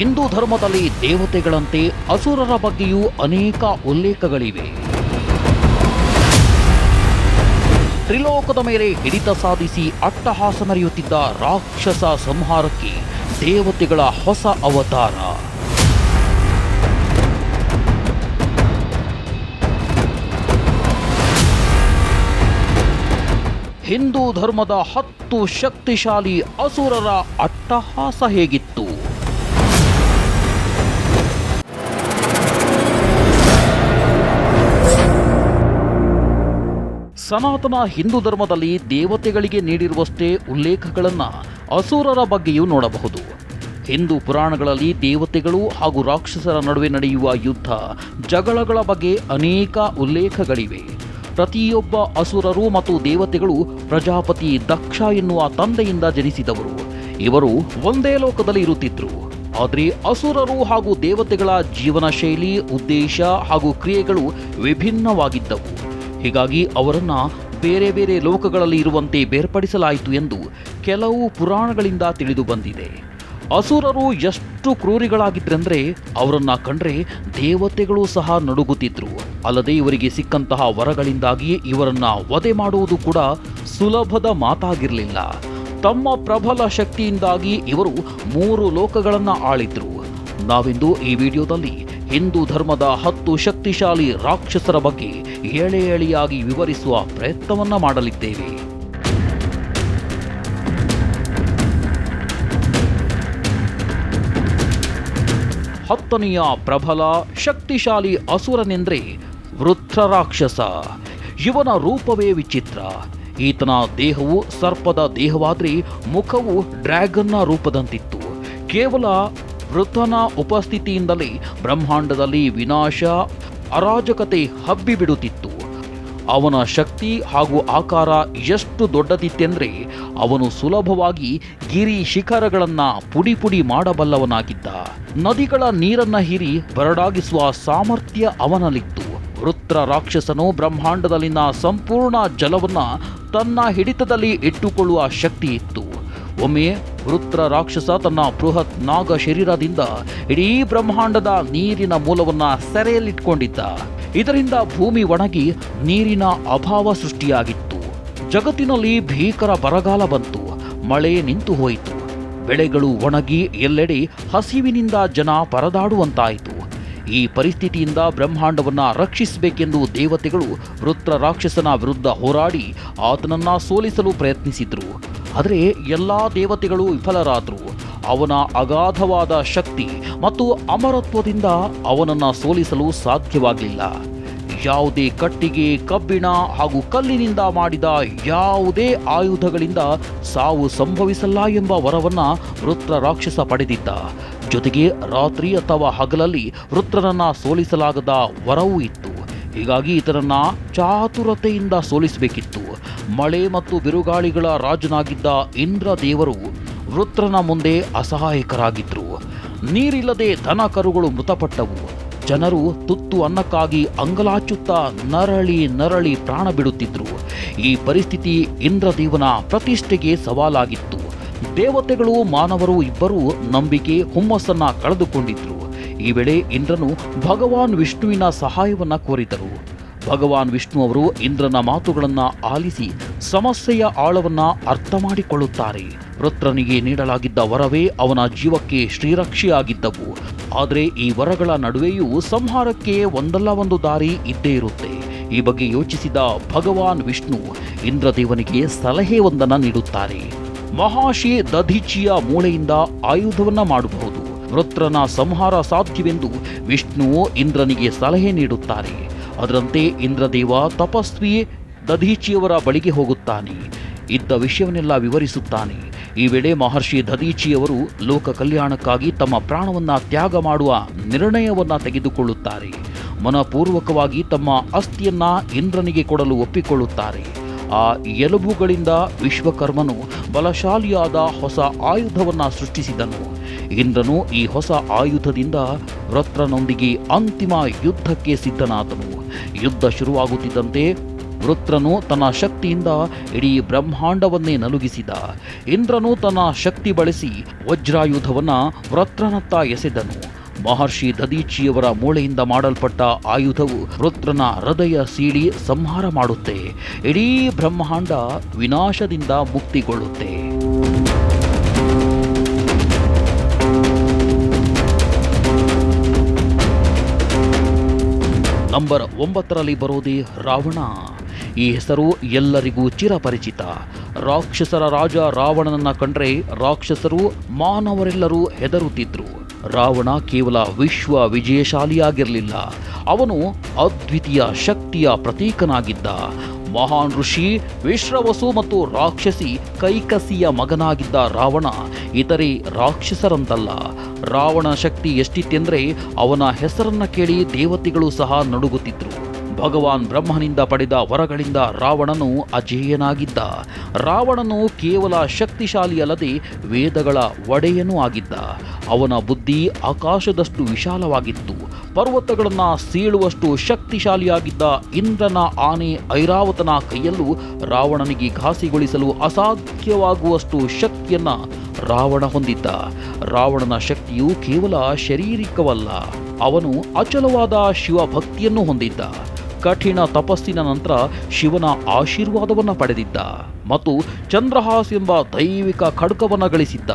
ಹಿಂದೂ ಧರ್ಮದಲ್ಲಿ ದೇವತೆಗಳಂತೆ ಅಸುರರ ಬಗ್ಗೆಯೂ ಅನೇಕ ಉಲ್ಲೇಖಗಳಿವೆ. ತ್ರಿಲೋಕದ ಮೇಲೆ ಹಿಡಿತ ಸಾಧಿಸಿ ಅಟ್ಟಹಾಸ ಮೆರೆಯುತ್ತಿದ್ದ ರಾಕ್ಷಸ ಸಂಹಾರಕ್ಕೆ ದೇವತೆಗಳ ಹೊಸ ಅವತಾರ. ಹಿಂದೂ ಧರ್ಮದ ಹತ್ತು ಶಕ್ತಿಶಾಲಿ ಅಸುರರ ಅಟ್ಟಹಾಸ ಹೇಗಿತ್ತು? ಸನಾತನ ಹಿಂದೂ ಧರ್ಮದಲ್ಲಿ ದೇವತೆಗಳಿಗೆ ನೀಡಿರುವಷ್ಟೇ ಉಲ್ಲೇಖಗಳನ್ನು ಅಸುರರ ಬಗ್ಗೆಯೂ ನೋಡಬಹುದು. ಹಿಂದೂ ಪುರಾಣಗಳಲ್ಲಿ ದೇವತೆಗಳು ಹಾಗೂ ರಾಕ್ಷಸರ ನಡುವೆ ನಡೆಯುವ ಯುದ್ಧ, ಜಗಳಗಳ ಬಗ್ಗೆ ಅನೇಕ ಉಲ್ಲೇಖಗಳಿವೆ. ಪ್ರತಿಯೊಬ್ಬ ಅಸುರರು ಮತ್ತು ದೇವತೆಗಳು ಪ್ರಜಾಪತಿ ದಕ್ಷ ಎನ್ನುವ ತಂದೆಯಿಂದ ಜನಿಸಿದವರು. ಇವರು ಒಂದೇ ಲೋಕದಲ್ಲಿ ಇರುತ್ತಿದ್ದರು ಆದರೆ ಅಸುರರು ಹಾಗೂ ದೇವತೆಗಳ ಜೀವನ ಶೈಲಿ ಉದ್ದೇಶ ಹಾಗೂ ಕ್ರಿಯೆಗಳು ವಿಭಿನ್ನವಾಗಿದ್ದವು. ಹೀಗಾಗಿ ಅವರನ್ನು ಬೇರೆ ಬೇರೆ ಲೋಕಗಳಲ್ಲಿ ಇರುವಂತೆ ಬೇರ್ಪಡಿಸಲಾಯಿತು ಎಂದು ಕೆಲವು ಪುರಾಣಗಳಿಂದ ತಿಳಿದು ಬಂದಿದೆ. ಅಸುರರು ಎಷ್ಟು ಕ್ರೂರಿಗಳಾಗಿದ್ರೆಂದರೆ ಅವರನ್ನು ಕಂಡ್ರೆ ದೇವತೆಗಳು ಸಹ ನಡುಗುತ್ತಿದ್ದರು ಅಲ್ಲದೆ ಇವರಿಗೆ ಸಿಕ್ಕಂತಹ ವರಗಳಿಂದಾಗಿ ಇವರನ್ನ ವಧೆ ಮಾಡುವುದು ಕೂಡ ಸುಲಭದ ಮಾತಾಗಿರಲಿಲ್ಲ. ತಮ್ಮ ಪ್ರಬಲ ಶಕ್ತಿಯಿಂದಾಗಿ ಇವರು ಮೂರು ಲೋಕಗಳನ್ನು ಆಳಿದ್ರು. ನಾವಿಂದು ಈ ವಿಡಿಯೋದಲ್ಲಿ ಹಿಂದೂ ಧರ್ಮದ ಹತ್ತು ಶಕ್ತಿಶಾಲಿ ರಾಕ್ಷಸರ ಬಗ್ಗೆ ಎಳೆ ಹೇಳಿಯಾಗಿ ವಿವರಿಸುವ ಪ್ರಯತ್ನವನ್ನ ಮಾಡಲಿದ್ದೇವೆ. ಹತ್ತನೆಯ ಪ್ರಬಲ, ಶಕ್ತಿಶಾಲಿ ಅಸುರನೆಂದ್ರೆ ವೃತ್ರ ರಾಕ್ಷಸ. ಇವನ ರೂಪವೇ ವಿಚಿತ್ರ. ಈತನ ದೇಹವು ಸರ್ಪದ ದೇಹವಾದ್ರೆ ಮುಖವು ಡ್ರ್ಯಾಗನ್ನ ರೂಪದಂತಿತ್ತು. ಕೇವಲ ವೃತನ ಉಪಸ್ಥಿತಿಯಿಂದಲೇ ಬ್ರಹ್ಮಾಂಡದಲ್ಲಿ ವಿನಾಶ ಅರಾಜಕತೆ ಹಬ್ಬಿಬಿಡುತ್ತಿತ್ತು. ಅವನ ಶಕ್ತಿ ಹಾಗೂ ಆಕಾರ ಎಷ್ಟು ದೊಡ್ಡದಿತ್ತೆಂದರೆ ಅವನು ಸುಲಭವಾಗಿ ಗಿರಿ ಶಿಖರಗಳನ್ನು ಪುಡಿ ಪುಡಿ ಮಾಡಬಲ್ಲವನಾಗಿದ್ದ. ನದಿಗಳ ನೀರನ್ನ ಹೀರಿ ಬರಡಾಗಿಸುವ ಸಾಮರ್ಥ್ಯ ಅವನಲ್ಲಿತ್ತು. ವೃತ್ರ ರಾಕ್ಷಸನು ಬ್ರಹ್ಮಾಂಡದಲ್ಲಿನ ಸಂಪೂರ್ಣ ಜಲವನ್ನು ತನ್ನ ಹಿಡಿತದಲ್ಲಿ ಇಟ್ಟುಕೊಳ್ಳುವ ಶಕ್ತಿ ಇತ್ತು ಒಮ್ಮೆ ವೃತ್ರ ರಾಕ್ಷಸ ತನ್ನ ಬೃಹತ್ ನಾಗ ಶರೀರದಿಂದ ಇಡೀ ಬ್ರಹ್ಮಾಂಡದ ನೀರಿನ ಮೂಲವನ್ನ ಸೆರೆಯಲ್ಲಿಟ್ಕೊಂಡಿದ್ದ. ಇದರಿಂದ ಭೂಮಿ ಒಣಗಿ ನೀರಿನ ಅಭಾವ ಸೃಷ್ಟಿಯಾಗಿತ್ತು. ಜಗತ್ತಿನಲ್ಲಿ ಭೀಕರ ಬರಗಾಲ ಬಂತು, ಮಳೆ ನಿಂತು ಹೋಯಿತು. ಬೆಳೆಗಳು ಒಣಗಿ ಎಲ್ಲೆಡೆ ಹಸಿವಿನಿಂದ ಜನ ಪರದಾಡುವಂತಾಯಿತು. ಈ ಪರಿಸ್ಥಿತಿಯಿಂದ ಬ್ರಹ್ಮಾಂಡವನ್ನ ರಕ್ಷಿಸಬೇಕೆಂದು ದೇವತೆಗಳು ವೃತ್ರ ರಾಕ್ಷಸನ ವಿರುದ್ಧ ಹೋರಾಡಿ ಆತನನ್ನ ಸೋಲಿಸಲು ಪ್ರಯತ್ನಿಸಿದರು. ಆದರೆ ಎಲ್ಲಾ ದೇವತೆಗಳು ವಿಫಲರಾದರು. ಅವನ ಅಗಾಧವಾದ ಶಕ್ತಿ ಮತ್ತು ಅಮರತ್ವದಿಂದ ಅವನನ್ನ ಸೋಲಿಸಲು ಸಾಧ್ಯವಾಗಲಿಲ್ಲ. ಯಾವುದೇ ಕಟ್ಟಿಗೆ, ಕಬ್ಬಿಣ ಹಾಗೂ ಕಲ್ಲಿನಿಂದ ಮಾಡಿದ ಯಾವುದೇ ಆಯುಧಗಳಿಂದ ಸಾವು ಸಂಭವಿಸಲ್ಲ ಎಂಬ ವರವನ್ನ ವೃತ್ರ ರಾಕ್ಷಸ ಪಡೆದಿದ್ದ. ಜೊತೆಗೆ ರಾತ್ರಿ ಅಥವಾ ಹಗಲಲ್ಲಿ ವೃತ್ರನನ್ನ ಸೋಲಿಸಲಾಗದ ವರವೂ ಇತ್ತು. ಹೀಗಾಗಿ ಇತರನ್ನ ಚಾತುರತೆಯಿಂದ ಸೋಲಿಸಬೇಕಿತ್ತು. ಮಳೆ ಮತ್ತು ಬಿರುಗಾಳಿಗಳ ರಾಜನಾಗಿದ್ದ ಇಂದ್ರ ದೇವರು ವೃತ್ರನ ಮುಂದೆ ಅಸಹಾಯಕರಾಗಿದ್ದರು ನೀರಿಲ್ಲದೆ ದನ ಕರುಗಳು ಮೃತಪಟ್ಟವು. ಜನರು ತುತ್ತು ಅನ್ನಕ್ಕಾಗಿ ಅಂಗಲಾಚುತ್ತಾ ನರಳಿ ನರಳಿ ಪ್ರಾಣ ಬಿಡುತ್ತಿದ್ದರು ಈ ಪರಿಸ್ಥಿತಿ ಇಂದ್ರದೇವನ ಪ್ರತಿಷ್ಠೆಗೆ ಸವಾಲಾಗಿತ್ತು. ದೇವತೆಗಳು ಮಾನವರು ಇಬ್ಬರೂ ನಂಬಿಕೆ ಹುಮ್ಮಸ್ಸನ್ನ ಕಳೆದುಕೊಂಡಿದ್ರು. ಈ ವೇಳೆ ಇಂದ್ರನು ಭಗವಾನ್ ವಿಷ್ಣುವಿನ ಸಹಾಯವನ್ನ ಕೋರಿದರು. ಭಗವಾನ್ ವಿಷ್ಣು ಅವರು ಇಂದ್ರನ ಮಾತುಗಳನ್ನ ಆಲಿಸಿ ಸಮಸ್ಯೆಯ ಆಳವನ್ನ ಅರ್ಥ ಮಾಡಿಕೊಳ್ಳುತ್ತಾರೆ. ವೃತ್ರನಿಗೆ ನೀಡಲಾಗಿದ್ದ ವರವೇ ಅವನ ಜೀವಕ್ಕೆ ಶ್ರೀರಕ್ಷೆಯಾಗಿದ್ದವು. ಆದರೆ ಈ ವರಗಳ ನಡುವೆಯೂ ಸಂಹಾರಕ್ಕೆ ಒಂದಲ್ಲ ಒಂದು ದಾರಿ ಇದ್ದೇ ಇರುತ್ತೆ. ಈ ಬಗ್ಗೆ ಯೋಚಿಸಿದ ಭಗವಾನ್ ವಿಷ್ಣು ಇಂದ್ರದೇವನಿಗೆ ಸಲಹೆ ಒಂದನ್ನು ನೀಡುತ್ತಾರೆ. ಮಹಾಶಿ ದಧಿಚಿಯ ಮೂಳೆಯಿಂದ ಆಯುಧವನ್ನ ಮಾಡಬಹುದು. ವೃತ್ರನ ಸಂಹಾರ ಸಾಧ್ಯವೆಂದು ವಿಷ್ಣು ಇಂದ್ರನಿಗೆ ಸಲಹೆ ನೀಡುತ್ತಾರೆ. ಅದರಂತೆ ಇಂದ್ರದೇವ ತಪಸ್ವಿ ದಧೀಚಿಯವರ ಬಳಿಗೆ ಹೋಗುತ್ತಾನೆ. ಇದ್ದ ವಿಷಯವನ್ನೆಲ್ಲ ವಿವರಿಸುತ್ತಾನೆ. ಈ ವೇಳೆ ಮಹರ್ಷಿ ದಧೀಚಿಯವರು ಲೋಕ ಕಲ್ಯಾಣಕ್ಕಾಗಿ ತಮ್ಮ ಪ್ರಾಣವನ್ನ ತ್ಯಾಗ ಮಾಡುವ ನಿರ್ಣಯವನ್ನ ತೆಗೆದುಕೊಳ್ಳುತ್ತಾರೆ. ಮನಪೂರ್ವಕವಾಗಿ ತಮ್ಮ ಅಸ್ಥಿಯನ್ನು ಇಂದ್ರನಿಗೆ ಕೊಡಲು ಒಪ್ಪಿಕೊಳ್ಳುತ್ತಾರೆ. ಆ ಎಲುಬುಗಳಿಂದ ವಿಶ್ವಕರ್ಮನು ಬಲಶಾಲಿಯಾದ ಹೊಸ ಆಯುಧವನ್ನು ಸೃಷ್ಟಿಸಿದನು. ಇಂದ್ರನು ಈ ಹೊಸ ಆಯುಧದಿಂದ ವೃತ್ರನೊಂದಿಗೆ ಅಂತಿಮ ಯುದ್ಧಕ್ಕೆ ಸಿದ್ಧನಾದನು. ಯುದ್ಧ ಶುರುವಾಗುತ್ತಿದ್ದಂತೆ ವೃತ್ರನು ತನ್ನ ಶಕ್ತಿಯಿಂದ ಇಡೀ ಬ್ರಹ್ಮಾಂಡವನ್ನೇ ನಲುಗಿಸಿದ. ಇಂದ್ರನು ತನ್ನ ಶಕ್ತಿ ಬಳಸಿ ವಜ್ರಾಯುಧವನ್ನು ವೃತ್ರನತ್ತ ಎಸೆದನು. ಮಹರ್ಷಿ ದದೀಚಿಯವರ ಮೂಳೆಯಿಂದ ಮಾಡಲ್ಪಟ್ಟ ಆಯುಧವು ರುದ್ರನ ಹೃದಯ ಸೀಳಿ ಸಂಹಾರ ಮಾಡುತ್ತೆ. ಇಡೀ ಬ್ರಹ್ಮಾಂಡ ವಿನಾಶದಿಂದ ಮುಕ್ತಿಗೊಳ್ಳುತ್ತೆ. ನಂಬರ್ ಒಂಬತ್ತರಲ್ಲಿ ಬರೋದೇ ರಾವಣ. ಈ ಹೆಸರು ಎಲ್ಲರಿಗೂ ಚಿರಪರಿಚಿತ. ರಾಕ್ಷಸರ ರಾಜ ರಾವಣನನ್ನ ಕಂಡ್ರೆ ರಾಕ್ಷಸರು ಮಾನವರೆಲ್ಲರೂ ಹೆದರುತ್ತಿದ್ರು. ರಾವಣ ಕೇವಲ ವಿಶ್ವ ವಿಜಯಶಾಲಿಯಾಗಿರಲಿಲ್ಲ. ಅವನು ಅದ್ವಿತೀಯ ಶಕ್ತಿಯ ಪ್ರತೀಕನಾಗಿದ್ದ. ಮಹಾನ್ ಋಷಿ, ವಿಶ್ರವಸು ಮತ್ತು ರಾಕ್ಷಸಿ ಕೈಕಸಿಯ ಮಗನಾಗಿದ್ದ ರಾವಣ ಇತರೆ ರಾಕ್ಷಸರಂತಲ್ಲ. ರಾವಣ ಶಕ್ತಿ ಎಷ್ಟಿತ್ತೆಂದರೆ ಅವನ ಹೆಸರನ್ನು ಕೇಳಿ ದೇವತೆಗಳು ಸಹ ನಡುಗುತ್ತಿದ್ರು. ಭಗವಾನ್ ಬ್ರಹ್ಮನಿಂದ ಪಡೆದ ವರಗಳಿಂದ ರಾವಣನು ಅಜೇಯನಾಗಿದ್ದ. ರಾವಣನು ಕೇವಲ ಶಕ್ತಿಶಾಲಿಯಲ್ಲದೆ ವೇದಗಳ ಒಡೆಯನೂ ಆಗಿದ್ದ. ಅವನ ಬುದ್ಧಿ ಆಕಾಶದಷ್ಟು ವಿಶಾಲವಾಗಿತ್ತು. ಪರ್ವತಗಳನ್ನು ಸೀಳುವಷ್ಟು ಶಕ್ತಿಶಾಲಿಯಾಗಿದ್ದ ಇಂದ್ರನ ಆನೆ ಐರಾವತನ ಕೈಯಲ್ಲೂ ರಾವಣನಿಗೆ ಘಾಸಿಗೊಳಿಸಲು ಅಸಾಧ್ಯವಾಗುವಷ್ಟು ಶಕ್ತಿಯನ್ನು ರಾವಣ ಹೊಂದಿದ್ದ. ರಾವಣನ ಶಕ್ತಿಯು ಕೇವಲ ಶಾರೀರಿಕವಲ್ಲ, ಅವನು ಅಚಲವಾದ ಶಿವಭಕ್ತಿಯನ್ನು ಹೊಂದಿದ್ದ. ಕಠಿಣ ತಪಸ್ಸಿನ ನಂತರ ಶಿವನ ಆಶೀರ್ವಾದವನ್ನು ಪಡೆದಿದ್ದ ಮತ್ತು ಚಂದ್ರಹಾಸ್ ಎಂಬ ದೈವಿಕ ಖಡ್ಗವನ್ನು ಗಳಿಸಿದ್ದ.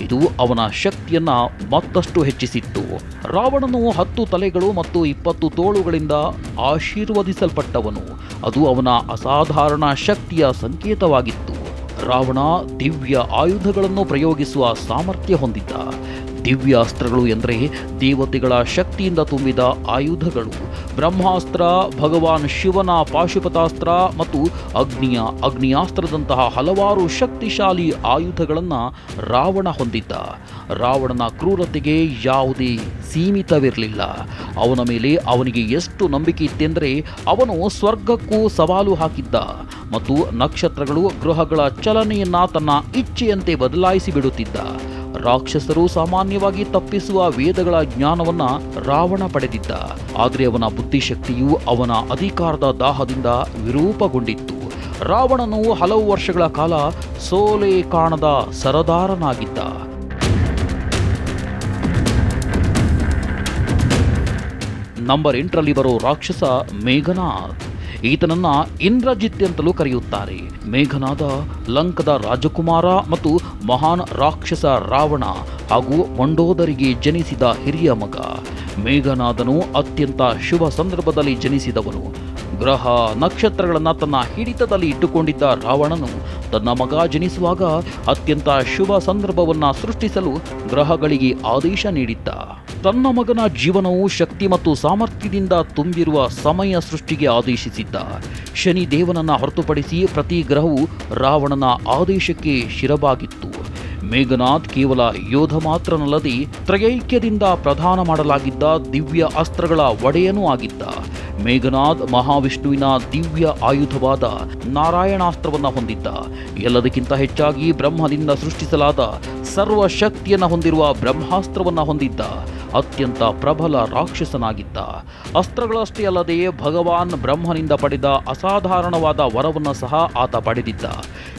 ಇದು ಅವನ ಶಕ್ತಿಯನ್ನ ಮತ್ತಷ್ಟು ಹೆಚ್ಚಿಸಿತ್ತು. ರಾವಣನು ಹತ್ತು ತಲೆಗಳು ಮತ್ತು ಇಪ್ಪತ್ತು ತೋಳುಗಳಿಂದ ಆಶೀರ್ವದಿಸಲ್ಪಟ್ಟವನು. ಅದು ಅವನ ಅಸಾಧಾರಣ ಶಕ್ತಿಯ ಸಂಕೇತವಾಗಿತ್ತು. ರಾವಣ ದಿವ್ಯ ಆಯುಧಗಳನ್ನು ಪ್ರಯೋಗಿಸುವ ಸಾಮರ್ಥ್ಯ ಹೊಂದಿದ್ದ. ದಿವ್ಯ ಅಸ್ತ್ರಗಳು ಎಂದರೆ ದೇವತೆಗಳ ಶಕ್ತಿಯಿಂದ ತುಂಬಿದ ಆಯುಧಗಳು. ಬ್ರಹ್ಮಾಸ್ತ್ರ, ಭಗವಾನ್ ಶಿವನ ಪಾಶುಪತಾಸ್ತ್ರ ಮತ್ತು ಅಗ್ನಿಯ ಅಗ್ನಿಯಾಸ್ತ್ರದಂತಹ ಹಲವಾರು ಶಕ್ತಿಶಾಲಿ ಆಯುಧಗಳನ್ನು ರಾವಣ ಹೊಂದಿದ್ದ. ರಾವಣನ ಕ್ರೂರತೆಗೆ ಯಾವುದೇ ಸೀಮಿತವಿರಲಿಲ್ಲ. ಅವನ ಮೇಲೆ ಅವನಿಗೆ ಎಷ್ಟು ನಂಬಿಕೆ ಇತ್ತೆಂದರೆ ಅವನು ಸ್ವರ್ಗಕ್ಕೂ ಸವಾಲು ಹಾಕಿದ್ದ ಮತ್ತು ನಕ್ಷತ್ರಗಳು, ಗ್ರಹಗಳ ಚಲನೆಯನ್ನು ತನ್ನ ಇಚ್ಛೆಯಂತೆ ಬದಲಾಯಿಸಿ ಬಿಡುತ್ತಿದ್ದ. ರಾಕ್ಷಸರು ಸಾಮಾನ್ಯವಾಗಿ ತಪ್ಪಿಸುವ ವೇದಗಳ ಜ್ಞಾನವನ್ನ ರಾವಣ ಪಡೆದಿದ್ದ. ಆದರೆ ಅವನ ಬುದ್ಧಿಶಕ್ತಿಯು ಅವನ ಅಧಿಕಾರದ ದಾಹದಿಂದ ವಿರೂಪಗೊಂಡಿತ್ತು. ರಾವಣನು ಹಲವು ವರ್ಷಗಳ ಕಾಲ ಸೋಲೆ ಕಾಣದ ಸರದಾರನಾಗಿದ್ದ. ನಂಬರ್ ಎಂಟರಲ್ಲಿ ಬರೋ ರಾಕ್ಷಸ ಮೇಘನಾಥ್. ಈತನನ್ನ ಇಂದ್ರಜಿತ್ ಅಂತಲೂ ಕರೆಯುತ್ತಾರೆ. ಮೇಘನಾದ ಲಂಕದ ರಾಜಕುಮಾರ ಮತ್ತು ಮಹಾನ್ ರಾಕ್ಷಸ ರಾವಣ ಹಾಗೂ ಮಂಡೋದರಿಗೆ ಜನಿಸಿದ ಹಿರಿಯ ಮಗ. ಮೇಘನಾದನು ಅತ್ಯಂತ ಶುಭ ಸಂದರ್ಭದಲ್ಲಿ ಜನಿಸಿದವನು. ಗ್ರಹ ನಕ್ಷತ್ರಗಳನ್ನು ತನ್ನ ಹಿಡಿತದಲ್ಲಿ ಇಟ್ಟುಕೊಂಡಿದ್ದ ರಾವಣನು ತನ್ನ ಮಗ ಜನಿಸುವಾಗ ಅತ್ಯಂತ ಶುಭ ಸಂದರ್ಭವನ್ನ ಸೃಷ್ಟಿಸಲು ಗ್ರಹಗಳಿಗೆ ಆದೇಶ ನೀಡಿದ್ದ. ತನ್ನ ಮಗನ ಜೀವನವು ಶಕ್ತಿ ಮತ್ತು ಸಾಮರ್ಥ್ಯದಿಂದ ತುಂಬಿರುವ ಸಮಯ ಸೃಷ್ಟಿಗೆ ಆದೇಶಿಸಿದ್ದ. ಶನಿ ದೇವನನ್ನ ಹೊರತುಪಡಿಸಿ ಪ್ರತಿ ಗ್ರಹವು ರಾವಣನ ಆದೇಶಕ್ಕೆ ಶಿರಬಾಗಿತ್ತು ಮೇಘನಾಥ್ ಕೇವಲ ಯೋಧ ಮಾತ್ರನಲ್ಲದೆ ತ್ರಯೈಕ್ಯದಿಂದ ಪ್ರಧಾನ ಮಾಡಲಾಗಿದ್ದ ದಿವ್ಯ ಅಸ್ತ್ರಗಳ ಒಡೆಯನೂ ಆಗಿದ್ದ. ಮೇಘನಾಥ್ ಮಹಾವಿಷ್ಣುವಿನ ದಿವ್ಯ ಆಯುಧವಾದ ನಾರಾಯಣಾಸ್ತ್ರವನ್ನು ಹೊಂದಿದ್ದ. ಎಲ್ಲದಕ್ಕಿಂತ ಹೆಚ್ಚಾಗಿ ಬ್ರಹ್ಮದಿಂದ ಸೃಷ್ಟಿಸಲಾದ ಸರ್ವ ಶಕ್ತಿಯನ್ನು ಹೊಂದಿರುವ ಬ್ರಹ್ಮಾಸ್ತ್ರವನ್ನು ಹೊಂದಿದ್ದ. ಅತ್ಯಂತ ಪ್ರಬಲ ರಾಕ್ಷಸನಾಗಿದ್ದ. ಅಸ್ತ್ರಗಳಷ್ಟೇ ಅಲ್ಲದೆ ಭಗವಾನ್ ಬ್ರಹ್ಮನಿಂದ ಪಡೆದ ಅಸಾಧಾರಣವಾದ ವರವನ್ನು ಸಹ ಆತ ಪಡೆದಿದ್ದ.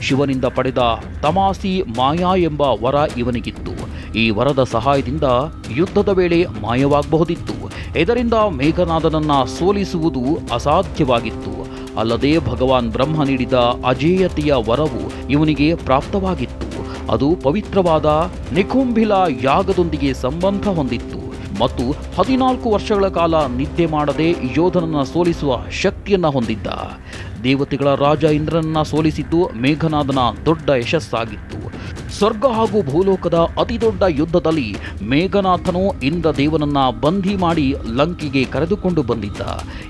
ಶಿವನಿಂದ ಪಡೆದ ತಮಾಸಿ ಮಾಯಾ ಎಂಬ ವರ ಇವನಿಗಿತ್ತು. ಈ ವರದ ಸಹಾಯದಿಂದ ಯುದ್ಧದ ವೇಳೆ ಮಾಯವಾಗಬಹುದಿತ್ತು. ಇದರಿಂದ ಮೇಘನಾದನನ್ನು ಸೋಲಿಸುವುದು ಅಸಾಧ್ಯವಾಗಿತ್ತು. ಅಲ್ಲದೆ ಭಗವಾನ್ ಬ್ರಹ್ಮ ನೀಡಿದ ಅಜೇಯತೆಯ ವರವು ಇವನಿಗೆ ಪ್ರಾಪ್ತವಾಗಿತ್ತು. ಅದು ಪವಿತ್ರವಾದ ನಿಕುಂಭಿಲ ಯಾಗದೊಂದಿಗೆ ಸಂಬಂಧ ಹೊಂದಿತ್ತು. ಮತ್ತು ಹದಿನಾಲ್ಕು ವರ್ಷಗಳ ಕಾಲ ನಿದ್ದೆ ಮಾಡದೆ ಯೋಧನನ್ನ ಸೋಲಿಸುವ ಶಕ್ತಿಯನ್ನ ಹೊಂದಿದ್ದ. ದೇವತೆಗಳ ರಾಜ ಇಂದ್ರನನ್ನ ಸೋಲಿಸಿದ್ದು ಮೇಘನಾದನ ದೊಡ್ಡ ಯಶಸ್ಸಾಗಿತ್ತು. ಸ್ವರ್ಗ ಹಾಗೂ ಭೂಲೋಕದ ಅತಿದೊಡ್ಡ ಯುದ್ಧದಲ್ಲಿ ಮೇಘನಾಥನು ಇಂದ್ರ ದೇವನನ್ನ ಬಂಧಿ ಮಾಡಿ ಲಂಕಿಗೆ ಕರೆದುಕೊಂಡು ಬಂದಿದ್ದ.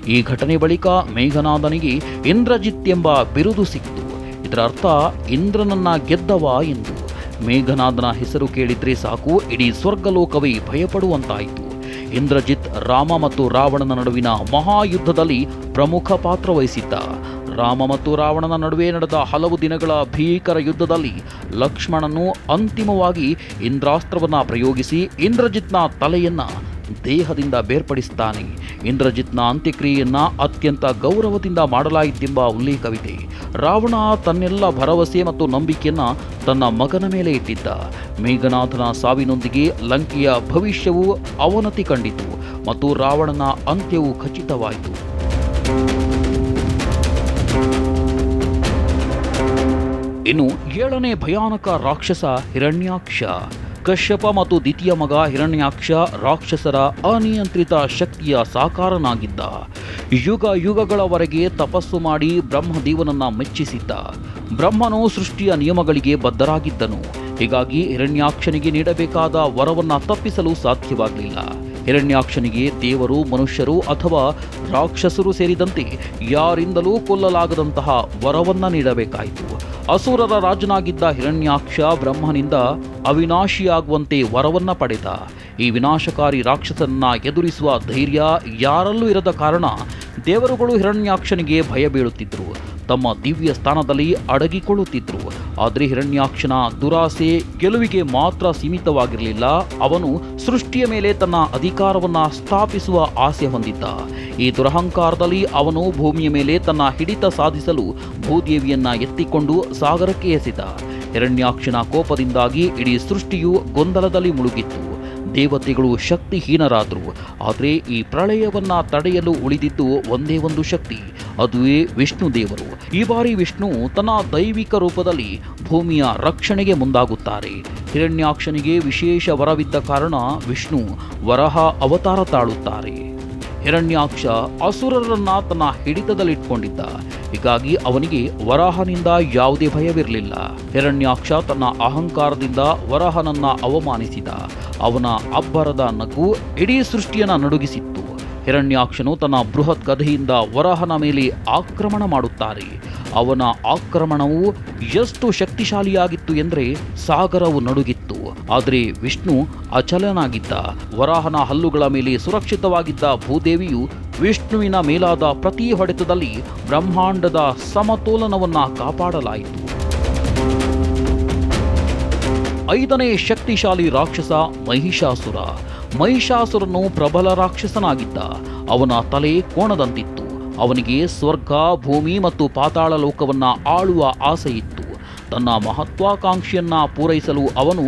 ಈ ಘಟನೆ ಬಳಿಕ ಮೇಘನಾಥನಿಗೆ ಇಂದ್ರಜಿತ್ ಎಂಬ ಬಿರುದು ಸಿಕ್ತು ಇದರ ಅರ್ಥ ಇಂದ್ರನನ್ನ ಗೆದ್ದವ ಎಂದು. ಮೇಘನಾಥನ ಹೆಸರು ಕೇಳಿದ್ರೆ ಸಾಕು. ಇಡೀ ಸ್ವರ್ಗಲೋಕವೇ ಭಯಪಡುವಂತಾಯಿತು. ಇಂದ್ರಜಿತ್, ರಾಮ ಮತ್ತು ರಾವಣನ ನಡುವಿನ ಮಹಾಯುದ್ಧದಲ್ಲಿ ಪ್ರಮುಖ ಪಾತ್ರ ವಹಿಸಿದ್ದ. ರಾಮ ಮತ್ತು ರಾವಣನ ನಡುವೆ ನಡೆದ ಹಲವು ದಿನಗಳ ಭೀಕರ ಯುದ್ಧದಲ್ಲಿ ಲಕ್ಷ್ಮಣನು ಅಂತಿಮವಾಗಿ ಇಂದ್ರಾಸ್ತ್ರವನ್ನು ಪ್ರಯೋಗಿಸಿ ಇಂದ್ರಜಿತ್ನ ತಲೆಯನ್ನ ದೇಹದಿಂದ ಬೇರ್ಪಡಿಸ್ತಾನೆ ಇಂದ್ರಜಿತ್ನ ಅಂತ್ಯಕ್ರಿಯೆಯನ್ನ ಅತ್ಯಂತ ಗೌರವದಿಂದ ಮಾಡಲಾಯಿತೆಂಬ ಉಲ್ಲೇಖವಿದೆ. ರಾವಣ ತನ್ನೆಲ್ಲ ಭರವಸೆ ಮತ್ತು ನಂಬಿಕೆಯನ್ನು ತನ್ನ ಮಗನ ಮೇಲೆ ಇಟ್ಟಿದ್ದ. ಮೇಘನಾಥನ ಸಾವಿನೊಂದಿಗೆ ಲಂಕೆಯ ಭವಿಷ್ಯವು ಅವನತಿ ಕಂಡಿತು ಮತ್ತು ರಾವಣನ ಅಂತ್ಯವು ಖಚಿತವಾಯಿತು. ಇನ್ನು ಏಳನೇ ಭಯಾನಕ ರಾಕ್ಷಸ ಹಿರಣ್ಯಾಕ್ಷ. ಕಶ್ಯಪ ಮತ್ತು ದ್ವಿತೀಯ ಮಗ ಹಿರಣ್ಯಾಕ್ಷ ರಾಕ್ಷಸರ ಅನಿಯಂತ್ರಿತ ಶಕ್ತಿಯ ಸಾಕಾರನಾಗಿದ್ದ. ಯುಗ ಯುಗಗಳವರೆಗೆ ತಪಸ್ಸು ಮಾಡಿ ಬ್ರಹ್ಮದೇವನನ್ನ ಮೆಚ್ಚಿಸಿದ್ದ. ಬ್ರಹ್ಮನು ಸೃಷ್ಟಿಯ ನಿಯಮಗಳಿಗೆ ಬದ್ಧರಾಗಿದ್ದನು. ಹೀಗಾಗಿ ಹಿರಣ್ಯಾಕ್ಷನಿಗೆ ನೀಡಬೇಕಾದ ವರವನ್ನು ತಪ್ಪಿಸಲು ಸಾಧ್ಯವಾಗಲಿಲ್ಲ. ಹಿರಣ್ಯಾಕ್ಷನಿಗೆ ದೇವರು, ಮನುಷ್ಯರು ಅಥವಾ ರಾಕ್ಷಸರು ಸೇರಿದಂತೆ ಯಾರಿಂದಲೂ ಕೊಲ್ಲಲಾಗದಂತಹ ವರವನ್ನ ನೀಡಬೇಕಾಯಿತು. ಅಸುರರ ರಾಜನಾಗಿದ್ದ ಹಿರಣ್ಯಾಕ್ಷ ಬ್ರಹ್ಮನಿಂದ ಅವಿನಾಶಿಯಾಗುವಂತೆ ವರವನ್ನ ಪಡೆದ. ಈ ವಿನಾಶಕಾರಿ ರಾಕ್ಷಸನ್ನ ಎದುರಿಸುವ ಧೈರ್ಯ ಯಾರಲ್ಲೂ ಇರದ ಕಾರಣ ದೇವರುಗಳು ಹಿರಣ್ಯಾಕ್ಷನಿಗೆ ಭಯ ಬೀಳುತ್ತಿದ್ದರು. ತಮ್ಮ ದಿವ್ಯ ಸ್ಥಾನದಲ್ಲಿ ಅಡಗಿಕೊಳ್ಳುತ್ತಿದ್ದರು ಆದರೆ ಹಿರಣ್ಯಾಕ್ಷನ ದುರಾಸೆ ಗೆಲುವಿಗೆ ಮಾತ್ರ ಸೀಮಿತವಾಗಿರಲಿಲ್ಲ. ಅವನು ಸೃಷ್ಟಿಯ ಮೇಲೆ ತನ್ನ ಅಧಿಕಾರವನ್ನು ಸ್ಥಾಪಿಸುವ ಆಸೆ ಹೊಂದಿದ್ದ. ಈ ದುರಹಂಕಾರದಲ್ಲಿ ಅವನು ಭೂಮಿಯ ಮೇಲೆ ತನ್ನ ಹಿಡಿತ ಸಾಧಿಸಲು ಭೂದೇವಿಯನ್ನ ಎತ್ತಿಕೊಂಡು ಸಾಗರಕ್ಕೆ ಎಸೆದ. ಹಿರಣ್ಯಾಕ್ಷನ ಕೋಪದಿಂದಾಗಿ ಇಡೀ ಸೃಷ್ಟಿಯು ಗೊಂದಲದಲ್ಲಿ ಮುಳುಗಿತ್ತು. ದೇವತೆಗಳು ಶಕ್ತಿಹೀನರಾದರು. ಆದರೆ ಈ ಪ್ರಳಯವನ್ನ ತಡೆಯಲು ಉಳಿದಿದ್ದು ಒಂದೇ ಒಂದು ಶಕ್ತಿ, ಅದುವೇ ವಿಷ್ಣು ದೇವರು. ಈ ಬಾರಿ ವಿಷ್ಣು ತನ್ನ ದೈವಿಕ ರೂಪದಲ್ಲಿ ಭೂಮಿಯ ರಕ್ಷಣೆಗೆ ಮುಂದಾಗುತ್ತಾರೆ. ಹಿರಣ್ಯಾಕ್ಷನಿಗೆ ವಿಶೇಷ ವರವಿದ್ದ ಕಾರಣ ವಿಷ್ಣು ವರಹ ಅವತಾರ ತಾಳುತ್ತಾರೆ. ಹಿರಣ್ಯಾಕ್ಷ ಅಸುರರನ್ನ ತನ್ನ ಹಿಡಿತದಲ್ಲಿಟ್ಕೊಂಡಿದ್ದ. ಹೀಗಾಗಿ ಅವನಿಗೆ ವರಾಹನಿಂದ ಯಾವುದೇ ಭಯವಿರಲಿಲ್ಲ. ಹಿರಣ್ಯಾಕ್ಷ ತನ್ನ ಅಹಂಕಾರದಿಂದ ವರಾಹನನ್ನ ಅವಮಾನಿಸಿದ. ಅವನ ಅಬ್ಬರದ ನಗು ಇಡೀ ಸೃಷ್ಟಿಯನ್ನ ನಡುಗಿಸಿತ್ತು. ಹಿರಣ್ಯಾಕ್ಷನು ತನ್ನ ಬೃಹತ್ ಗದೆಯಿಂದ ವರಾಹನ ಮೇಲೆ ಆಕ್ರಮಣ ಮಾಡುತ್ತಾರೆ. ಅವನ ಆಕ್ರಮಣವು ಎಷ್ಟು ಶಕ್ತಿಶಾಲಿಯಾಗಿತ್ತು ಎಂದರೆ ಸಾಗರವು ನಡುಗಿತ್ತು. ಆದರೆ ವಿಷ್ಣು ಅಚಲನಾಗಿದ್ದ ವರಾಹನ ಹಲ್ಲುಗಳ ಮೇಲೆ ಸುರಕ್ಷಿತವಾಗಿದ್ದ ಭೂದೇವಿಯು ವಿಷ್ಣುವಿನ ಮೇಲಾದ ಪ್ರತಿ ಹೊಡೆತದಲ್ಲಿ ಬ್ರಹ್ಮಾಂಡದ ಸಮತೋಲನವನ್ನು ಕಾಪಾಡಲಾಯಿತು. ಐದನೇ ಶಕ್ತಿಶಾಲಿ ರಾಕ್ಷಸ ಮಹಿಷಾಸುರ. ಮಹಿಷಾಸುರನು ಪ್ರಬಲ ರಾಕ್ಷಸನಾಗಿದ್ದ. ಅವನ ತಲೆ ಕೋಣದಂತಿತ್ತು. ಅವನಿಗೆ ಸ್ವರ್ಗ, ಭೂಮಿ ಮತ್ತು ಪಾತಾಳ ಲೋಕವನ್ನ ಆಳುವ ಆಸೆ ಇತ್ತು ತನ್ನ ಮಹತ್ವಾಕಾಂಕ್ಷೆಯನ್ನ ಪೂರೈಸಲು ಅವನು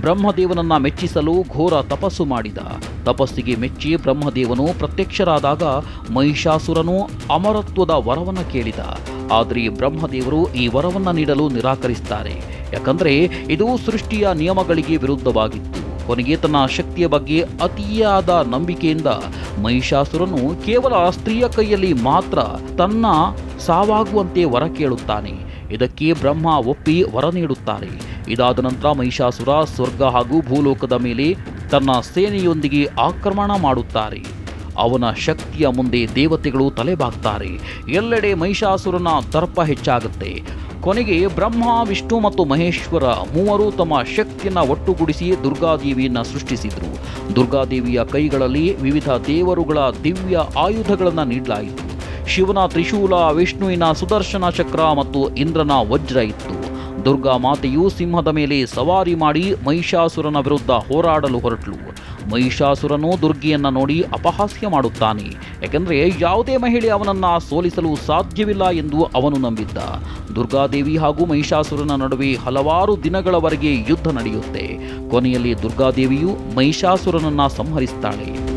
ಬ್ರಹ್ಮದೇವನನ್ನ ಮೆಚ್ಚಿಸಲು ಘೋರ ತಪಸ್ಸು ಮಾಡಿದ. ತಪಸ್ಸಿಗೆ ಮೆಚ್ಚಿ ಬ್ರಹ್ಮದೇವನು ಪ್ರತ್ಯಕ್ಷರಾದಾಗ ಮಹಿಷಾಸುರನು ಅಮರತ್ವದ ವರವನ್ನು ಕೇಳಿದ. ಆದರೆ ಬ್ರಹ್ಮದೇವರು ಈ ವರವನ್ನು ನೀಡಲು ನಿರಾಕರಿಸುತ್ತಾರೆ ಯಾಕಂದರೆ ಇದು ಸೃಷ್ಟಿಯ ನಿಯಮಗಳಿಗೆ ವಿರುದ್ಧವಾಗಿತ್ತು. ಕೊನೆಗೆ ತನ್ನ ಶಕ್ತಿಯ ಬಗ್ಗೆ ಅತಿಯಾದ ನಂಬಿಕೆಯಿಂದ ಮಹಿಷಾಸುರನು ಕೇವಲ ಸ್ತ್ರೀಯ ಕೈಯಲ್ಲಿ ಮಾತ್ರ ತನ್ನ ಸಾವಾಗುವಂತೆ ವರ ಕೇಳುತ್ತಾನೆ. ಇದಕ್ಕೆ ಬ್ರಹ್ಮ ಒಪ್ಪಿ ವರ ನೀಡುತ್ತಾರೆ. ಇದಾದ ನಂತರ ಮಹಿಷಾಸುರ ಸ್ವರ್ಗ ಹಾಗೂ ಭೂಲೋಕದ ಮೇಲೆ ತನ್ನ ಸೇನೆಯೊಂದಿಗೆ ಆಕ್ರಮಣ ಮಾಡುತ್ತಾರೆ. ಅವನ ಶಕ್ತಿಯ ಮುಂದೆ ದೇವತೆಗಳು ತಲೆಬಾಗ್ತಾರೆ. ಎಲ್ಲೆಡೆ ಮಹಿಷಾಸುರನ ದರ್ಪ ಹೆಚ್ಚಾಗುತ್ತೆ. ಕೊನೆಗೆ ಬ್ರಹ್ಮ, ವಿಷ್ಣು ಮತ್ತು ಮಹೇಶ್ವರ ಮೂವರು ತಮ್ಮ ಶಕ್ತಿಯನ್ನು ಒಟ್ಟುಗೂಡಿಸಿ ದುರ್ಗಾದೇವಿಯನ್ನು ಸೃಷ್ಟಿಸಿದರು. ದುರ್ಗಾದೇವಿಯ ಕೈಗಳಲ್ಲಿ ವಿವಿಧ ದೇವರುಗಳ ದಿವ್ಯ ಆಯುಧಗಳನ್ನು ನೀಡಲಾಯಿತು. ಶಿವನ ತ್ರಿಶೂಲ, ವಿಷ್ಣುವಿನ ಸುದರ್ಶನ ಚಕ್ರ ಮತ್ತು ಇಂದ್ರನ ವಜ್ರ ಇತ್ತು. ದುರ್ಗಾ ಮಾತೆಯು ಸಿಂಹದ ಮೇಲೆ ಸವಾರಿ ಮಾಡಿ ಮಹಿಷಾಸುರನ ವಿರುದ್ಧ ಹೋರಾಡಲು ಹೊರಟಳು ಮಹಿಷಾಸುರನು ದುರ್ಗಿಯನ್ನ ನೋಡಿ ಅಪಹಾಸ್ಯ ಮಾಡುತ್ತಾನೆ. ಯಾಕೆಂದ್ರೆ ಯಾವುದೇ ಮಹಿಳೆ ಅವನನ್ನ ಸೋಲಿಸಲು ಸಾಧ್ಯವಿಲ್ಲ ಎಂದು ಅವನು ನಂಬಿದ್ದ. ದುರ್ಗಾದೇವಿ ಹಾಗೂ ಮಹಿಷಾಸುರನ ನಡುವೆ ಹಲವಾರು ದಿನಗಳವರೆಗೆ ಯುದ್ಧ ನಡೆಯುತ್ತೆ. ಕೊನೆಯಲ್ಲಿ ದುರ್ಗಾದೇವಿಯು ಮಹಿಷಾಸುರನನ್ನ ಸಂಹರಿಸ್ತಾಳೆ.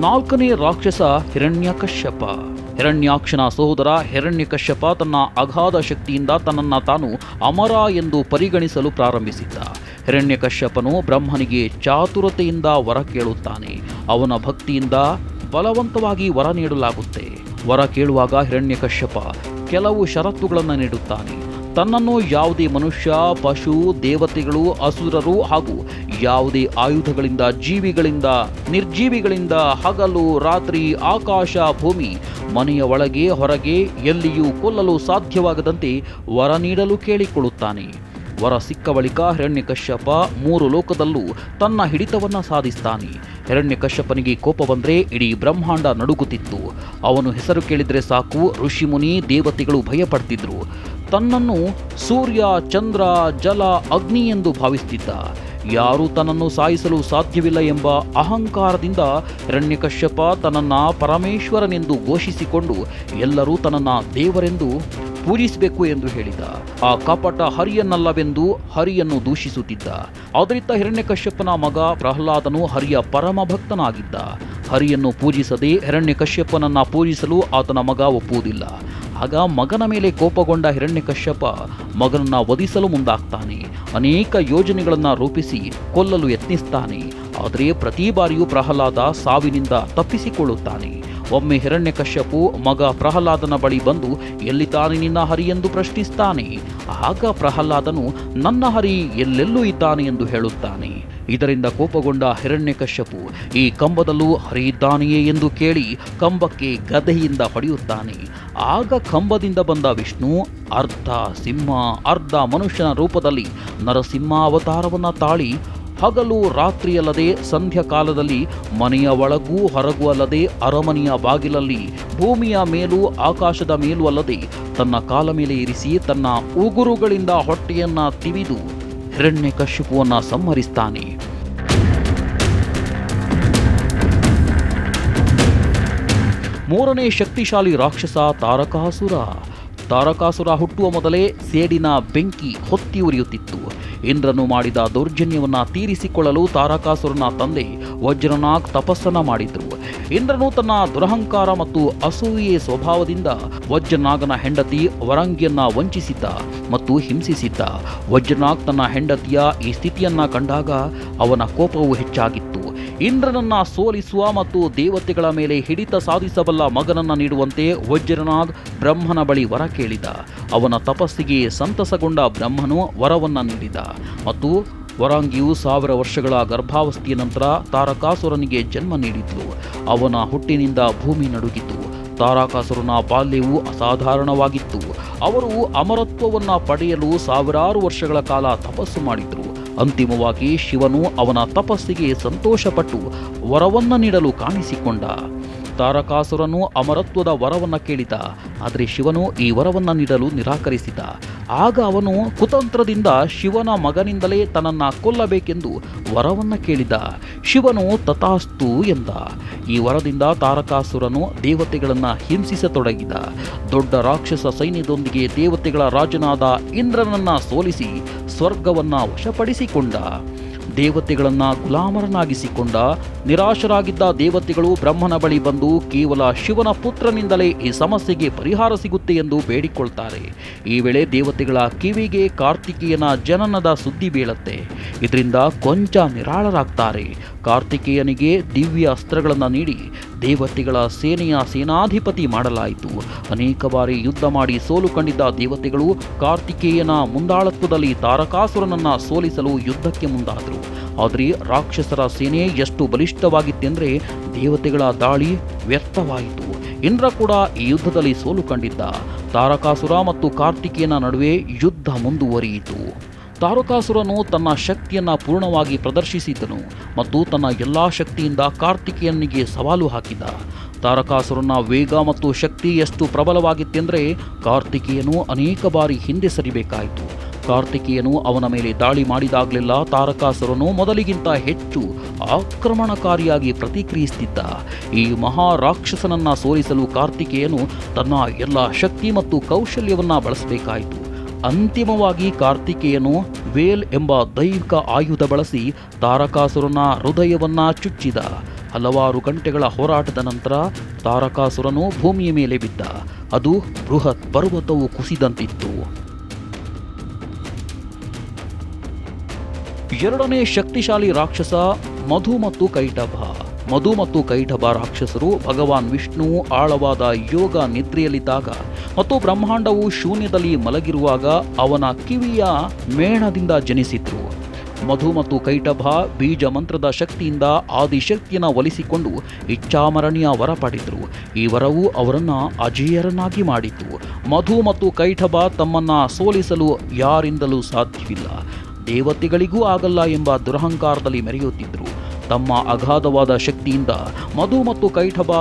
ನಾಲ್ಕನೇ ರಾಕ್ಷಸ ಹಿರಣ್ಯಕಶ್ಯಪ ಹಿರಣ್ಯಾಕ್ಷನ ಸಹೋದರ ಹಿರಣ್ಯಕಶ್ಯಪ ತನ್ನ ಅಗಾಧ ಶಕ್ತಿಯಿಂದ ತನ್ನನ್ನು ತಾನು ಅಮರ ಎಂದು ಪರಿಗಣಿಸಲು ಪ್ರಾರಂಭಿಸಿದ್ದ. ಹಿರಣ್ಯಕಶ್ಯಪನು ಬ್ರಹ್ಮನಿಗೆ ಚಾತುರತೆಯಿಂದ ವರ ಕೇಳುತ್ತಾನೆ. ಅವನ ಭಕ್ತಿಯಿಂದ ಬಲವಂತವಾಗಿ ವರ ನೀಡಲಾಗುತ್ತೆ. ವರ ಕೇಳುವಾಗ ಹಿರಣ್ಯಕಶ್ಯಪ ಕೆಲವು ಷರತ್ತುಗಳನ್ನು ನೀಡುತ್ತಾನೆ. ತನ್ನನ್ನು ಯಾವುದೇ ಮನುಷ್ಯ, ಪಶು, ದೇವತೆಗಳು, ಅಸುರರು ಹಾಗೂ ಯಾವುದೇ ಆಯುಧಗಳಿಂದ, ಜೀವಿಗಳಿಂದ, ನಿರ್ಜೀವಿಗಳಿಂದ ಹಗಲು, ರಾತ್ರಿ, ಆಕಾಶ, ಭೂಮಿ, ಮನೆಯ ಒಳಗೆ, ಹೊರಗೆ, ಎಲ್ಲಿಯೂ ಕೊಲ್ಲಲು ಸಾಧ್ಯವಾಗದಂತೆ ವರ ನೀಡಲು ಕೇಳಿಕೊಳ್ಳುತ್ತಾನೆ. ವರ ಸಿಕ್ಕ ಬಳಿಕ ಹಿರಣ್ಯಕಶ್ಯಪ ಮೂರು ಲೋಕದಲ್ಲೂ ತನ್ನ ಹಿಡಿತವನ್ನು ಸಾಧಿಸ್ತಾನೆ. ಹಿರಣ್ಯಕಶ್ಯಪನಿಗೆ ಕೋಪ ಬಂದರೆ ಇಡೀ ಬ್ರಹ್ಮಾಂಡ ನಡುಗುತ್ತಿತ್ತು. ಅವನು ಹೆಸರು ಕೇಳಿದರೆ ಸಾಕು, ಋಷಿಮುನಿ, ದೇವತೆಗಳು ಭಯಪಡ್ತಿದ್ರು. ತನ್ನನ್ನು ಸೂರ್ಯ, ಚಂದ್ರ, ಜಲ, ಅಗ್ನಿ ಎಂದು ಭಾವಿಸುತ್ತಿದ್ದ ಯಾರೂ ತನ್ನನ್ನು ಸಾಯಿಸಲು ಸಾಧ್ಯವಿಲ್ಲ ಎಂಬ ಅಹಂಕಾರದಿಂದ ಹಿರಣ್ಯಕಶ್ಯಪ ತನ್ನನ್ನ ಪರಮೇಶ್ವರನೆಂದು ಘೋಷಿಸಿಕೊಂಡು ಎಲ್ಲರೂ ತನ್ನನ್ನ ದೇವರೆಂದು ಪೂಜಿಸಬೇಕು ಎಂದು ಹೇಳಿದ. ಆ ಕಪಟ ಹರಿಯನ್ನಲ್ಲವೆಂದು ಹರಿಯನ್ನು ದೂಷಿಸುತ್ತಿದ್ದ. ಅದರಿಂದ ಹಿರಣ್ಯಕಶ್ಯಪನ ಮಗ ಪ್ರಹ್ಲಾದನು ಹರಿಯ ಪರಮ ಭಕ್ತನಾಗಿದ್ದ ಹರಿಯನ್ನು ಪೂಜಿಸದೆ ಹಿರಣ್ಯಕಶ್ಯಪನನ್ನ ಪೂಜಿಸಲು ಆತನ ಮಗ ಒಪ್ಪುವುದಿಲ್ಲ. ಆಗ ಮಗನ ಮೇಲೆ ಕೋಪಗೊಂಡ ಹಿರಣ್ಯಕಶ್ಯಪ ಮಗನನ್ನು ವಧಿಸಲು ಮುಂದಾಗ್ತಾನೆ. ಅನೇಕ ಯೋಜನೆಗಳನ್ನು ರೂಪಿಸಿ ಕೊಲ್ಲಲು ಯತ್ನಿಸ್ತಾನೆ. ಆದರೆ ಪ್ರತಿ ಬಾರಿಯೂ ಪ್ರಹ್ಲಾದ ಸಾವಿನಿಂದ ತಪ್ಪಿಸಿಕೊಳ್ಳುತ್ತಾನೆ. ಒಮ್ಮೆ ಹಿರಣ್ಯಕಶ್ಯಪು ಮಗ ಪ್ರಹ್ಲಾದನ ಬಳಿ ಬಂದು, ಎಲ್ಲಿ ತಾನೆ ನಿನ್ನ ಹರಿ ಎಂದು ಪ್ರಶ್ನಿಸ್ತಾನೆ? ಆಗ ಪ್ರಹ್ಲಾದನು, ನನ್ನ ಹರಿ ಎಲ್ಲೆಲ್ಲೂ ಇದ್ದಾನೆ ಎಂದು ಹೇಳುತ್ತಾನೆ. ಇದರಿಂದ ಕೋಪಗೊಂಡ ಹಿರಣ್ಯಕಶ್ಯಪು ಈ ಕಂಬದಲ್ಲೂ ಹರಿಯಿದ್ದಾನೆಯೇ ಎಂದು ಕೇಳಿ ಕಂಬಕ್ಕೆ ಗದೆಯಿಂದ ಹೊಡೆಯುತ್ತಾನೆ. ಆಗ ಕಂಬದಿಂದ ಬಂದ ವಿಷ್ಣು ಅರ್ಧ ಸಿಂಹ, ಅರ್ಧ ಮನುಷ್ಯನ ರೂಪದಲ್ಲಿ ನರಸಿಂಹ ಅವತಾರವನ್ನು ತಾಳಿ ಹಗಲು ರಾತ್ರಿಯಲ್ಲದೆ ಸಂಧ್ಯಾಕಾಲದಲ್ಲಿ ಮನೆಯ ಒಳಗೂ ಹೊರಗೂ ಅಲ್ಲದೆ ಅರಮನೆಯ ಬಾಗಿಲಲ್ಲಿ ಭೂಮಿಯ ಮೇಲೂ ಆಕಾಶದ ಮೇಲೂ ಅಲ್ಲದೆ ತನ್ನ ಕಾಲ ಮೇಲೆ ಇರಿಸಿ ತನ್ನ ಉಗುರುಗಳಿಂದ ಹೊಟ್ಟೆಯನ್ನ ತಿವಿದು ಹಿರಣ್ಯಕಶಿಪುವನ್ನ ಸಂಹರಿಸ್ತಾನೆ. ಮೂರನೇ ಶಕ್ತಿಶಾಲಿ ರಾಕ್ಷಸ ತಾರಕಾಸುರ. ತಾರಕಾಸುರ ಹುಟ್ಟುವ ಮೊದಲೇ ಸೇಡಿನ ಬೆಂಕಿ ಹೊತ್ತಿ ಉರಿಯುತ್ತಿತ್ತು. ಇಂದ್ರನು ಮಾಡಿದ ದೌರ್ಜನ್ಯವನ್ನು ತೀರಿಸಿಕೊಳ್ಳಲು ತಾರಕಾಸುರನ ತಂದೆ ವಜ್ರನಾಗ್ ತಪಸ್ಸನ್ನ ಮಾಡಿದ್ರು. ಇಂದ್ರನು ತನ್ನ ದುರಹಂಕಾರ ಮತ್ತು ಅಸೂಯೆ ಸ್ವಭಾವದಿಂದ ವಜ್ರನಾಗನ ಹೆಂಡತಿ ವರಂಗಿಯನ್ನ ವಂಚಿಸಿದ್ದ ಮತ್ತು ಹಿಂಸಿಸಿದ್ದ. ವಜ್ರನಾಗ್ ತನ್ನ ಹೆಂಡತಿಯ ಈ ಸ್ಥಿತಿಯನ್ನ ಕಂಡಾಗ ಅವನ ಕೋಪವು ಹೆಚ್ಚಾಗಿತ್ತು. ಇಂದ್ರನನ್ನ ಸೋಲಿಸುವ ಮತ್ತು ದೇವತೆಗಳ ಮೇಲೆ ಹಿಡಿತ ಸಾಧಿಸಬಲ್ಲ ಮಗನನ್ನ ನೀಡುವಂತೆ ವಜ್ರನಾಗ್ ಬ್ರಹ್ಮನ ಬಳಿ ವರ ಕೇಳಿದ. ಅವನ ತಪಸ್ಸಿಗೆ ಸಂತಸಗೊಂಡ ಬ್ರಹ್ಮನು ವರವನ್ನ ನೀಡಿದ. ಮತ್ತು ವರಾಂಗಿಯು ಸಾವಿರ ವರ್ಷಗಳ ಗರ್ಭಾವಸ್ಥೆಯ ನಂತರ ತಾರಕಾಸುರನಿಗೆ ಜನ್ಮ ನೀಡಿದ್ಲು. ಅವನ ಹುಟ್ಟಿನಿಂದ ಭೂಮಿ ನಡುಗಿತು. ತಾರಕಾಸುರನ ಬಾಲ್ಯವು ಅಸಾಧಾರಣವಾಗಿತ್ತು. ಅವರು ಅಮರತ್ವವನ್ನು ಪಡೆಯಲು ಸಾವಿರಾರು ವರ್ಷಗಳ ಕಾಲ ತಪಸ್ಸು ಮಾಡಿದ್ರು. ಅಂತಿಮವಾಗಿ ಶಿವನು ಅವನ ತಪಸ್ಸಿಗೆ ಸಂತೋಷಪಟ್ಟು ವರವನ್ನು ನೀಡಲು ಕಾಣಿಸಿಕೊಂಡ. ತಾರಕಾಸುರನು ಅಮರತ್ವದ ವರವನ್ನು ಕೇಳಿದ. ಆದರೆ ಶಿವನು ಈ ವರವನ್ನು ನೀಡಲು ನಿರಾಕರಿಸಿದ. ಆಗ ಅವನು ಕುತಂತ್ರದಿಂದ ಶಿವನ ಮಗನಿಂದಲೇ ತನ್ನನ್ನು ಕೊಲ್ಲಬೇಕೆಂದು ವರವನ್ನು ಕೇಳಿದ. ಶಿವನು ತಥಾಸ್ತು ಎಂದ. ಈ ವರದಿಂದ ತಾರಕಾಸುರನು ದೇವತೆಗಳನ್ನ ಹಿಂಸಿಸತೊಡಗಿದ. ದೊಡ್ಡ ರಾಕ್ಷಸ ಸೈನ್ಯದೊಂದಿಗೆ ದೇವತೆಗಳ ರಾಜನಾದ ಇಂದ್ರನನ್ನ ಸೋಲಿಸಿ ಸ್ವರ್ಗವನ್ನ ವಶಪಡಿಸಿಕೊಂಡ. ದೇವತೆಗಳನ್ನ ಗುಲಾಮರನ್ನಾಗಿಸಿಕೊಂಡ ನಿರಾಶರಾಗಿದ್ದ ದೇವತೆಗಳು ಬ್ರಹ್ಮನ ಬಳಿ ಬಂದು ಕೇವಲ ಶಿವನ ಪುತ್ರನಿಂದಲೇ ಈ ಸಮಸ್ಯೆಗೆ ಪರಿಹಾರ ಸಿಗುತ್ತೆ ಎಂದು ಬೇಡಿಕೊಳ್ತಾರೆ. ಈ ವೇಳೆ ದೇವತೆಗಳ ಕಿವಿಗೆ ಕಾರ್ತಿಕೇಯನ ಜನನದ ಸುದ್ದಿ ಬೀಳತ್ತೆ. ಇದರಿಂದ ಕೊಂಚ ನಿರಾಳರಾಗ್ತಾರೆ. ಕಾರ್ತಿಕೇಯನಿಗೆ ದಿವ್ಯ ಅಸ್ತ್ರಗಳನ್ನು ನೀಡಿ ದೇವತೆಗಳ ಸೇನೆಯ ಸೇನಾಧಿಪತಿ ಮಾಡಲಾಯಿತು. ಅನೇಕ ಬಾರಿ ಯುದ್ಧ ಮಾಡಿ ಸೋಲು ಕಂಡಿದ್ದ ದೇವತೆಗಳು ಕಾರ್ತಿಕೇಯನ ಮುಂದಾಳತ್ವದಲ್ಲಿ ತಾರಕಾಸುರನನ್ನು ಸೋಲಿಸಲು ಯುದ್ಧಕ್ಕೆ ಮುಂದಾದರು. ಆದರೆ ರಾಕ್ಷಸರ ಸೇನೆ ಎಷ್ಟು ಬಲಿಷ್ಠವಾಗಿತ್ತೆಂದರೆ ದೇವತೆಗಳ ದಾಳಿ ವ್ಯರ್ಥವಾಯಿತು. ಇಂದ್ರ ಕೂಡ ಈ ಯುದ್ಧದಲ್ಲಿ ಸೋಲು ಕಂಡಿದ್ದ. ತಾರಕಾಸುರ ಮತ್ತು ಕಾರ್ತಿಕೇಯನ ನಡುವೆ ಯುದ್ಧ ಮುಂದುವರಿಯಿತು. ತಾರಕಾಸುರನು ತನ್ನ ಶಕ್ತಿಯನ್ನು ಪೂರ್ಣವಾಗಿ ಪ್ರದರ್ಶಿಸಿದನು ಮತ್ತು ತನ್ನ ಎಲ್ಲಾ ಶಕ್ತಿಯಿಂದ ಕಾರ್ತಿಕೇಯನಿಗೆ ಸವಾಲು ಹಾಕಿದ. ತಾರಕಾಸುರನ ವೇಗ ಮತ್ತು ಶಕ್ತಿ ಎಷ್ಟು ಪ್ರಬಲವಾಗಿತ್ತೆಂದರೆ ಕಾರ್ತಿಕೇಯನು ಅನೇಕ ಬಾರಿ ಹಿಂದೆ ಸರಿಬೇಕಾಯಿತು. ಕಾರ್ತಿಕೇಯನು ಅವನ ಮೇಲೆ ದಾಳಿ ಮಾಡಿದಾಗಲೆಲ್ಲ ತಾರಕಾಸುರನು ಮೊದಲಿಗಿಂತ ಹೆಚ್ಚು ಆಕ್ರಮಣಕಾರಿಯಾಗಿ ಪ್ರತಿಕ್ರಿಯಿಸುತ್ತಿದ್ದ ಈ ಮಹಾ ರಾಕ್ಷಸನನ್ನ ಸೋಲಿಸಲು ಕಾರ್ತಿಕೇಯನು ತನ್ನ ಎಲ್ಲ ಶಕ್ತಿ ಮತ್ತು ಕೌಶಲ್ಯವನ್ನು ಬಳಸಬೇಕಾಯಿತು. ಅಂತಿಮವಾಗಿ ಕಾರ್ತಿಕೇಯನು ವೇಲ್ ಎಂಬ ದೈವಿಕ ಆಯುಧ ಬಳಸಿ ತಾರಕಾಸುರನ ಹೃದಯವನ್ನ ಚುಚ್ಚಿದ. ಹಲವಾರು ಗಂಟೆಗಳ ಹೋರಾಟದ ನಂತರ ತಾರಕಾಸುರನು ಭೂಮಿಯ ಮೇಲೆ ಬಿದ್ದ. ಅದು ಬೃಹತ್ ಪರ್ವತವು ಕುಸಿದಂತಿತ್ತು. ಎರಡನೇ ಶಕ್ತಿಶಾಲಿ ರಾಕ್ಷಸ ಮಧು ಮತ್ತು ಕೈಟಭ ಮಧು ಮತ್ತು ಕೈಟಭ ರಾಕ್ಷಸರು ಭಗವಾನ್ ವಿಷ್ಣು, ಆಳವಾದ ಯೋಗ ನಿದ್ರೆಯಲ್ಲಿದ್ದಾಗ ಮತ್ತು ಬ್ರಹ್ಮಾಂಡವು ಶೂನ್ಯದಲ್ಲಿ ಮಲಗಿರುವಾಗ ಅವನ ಕಿವಿಯ ಮೇಣದಿಂದ ಜನಿಸಿದ್ರು. ಮಧು ಮತ್ತು ಕೈಟಭ ಬೀಜ ಮಂತ್ರದ ಶಕ್ತಿಯಿಂದ ಆದಿಶಕ್ತಿಯನ್ನು ಒಲಿಸಿಕೊಂಡು ಇಚ್ಛಾಮರಣೀಯ ವರ ಪಡೆದರು. ಈ ವರವು ಅವರನ್ನು ಅಜೇಯರನ್ನಾಗಿ ಮಾಡಿತು ಮಧು ಮತ್ತು ಕೈಟಭ ತಮ್ಮನ್ನ ಸೋಲಿಸಲು ಯಾರಿಂದಲೂ ಸಾಧ್ಯವಿಲ್ಲ. ದೇವತೆಗಳಿಗೂ ಆಗಲ್ಲ ಎಂಬ ದುರಹಂಕಾರದಲ್ಲಿ ಮೆರೆಯುತ್ತಿದ್ದರು ತಮ್ಮ ಅಗಾಧವಾದ ಶಕ್ತಿಯಿಂದ ಮಧು ಮತ್ತು ಕೈಠಬ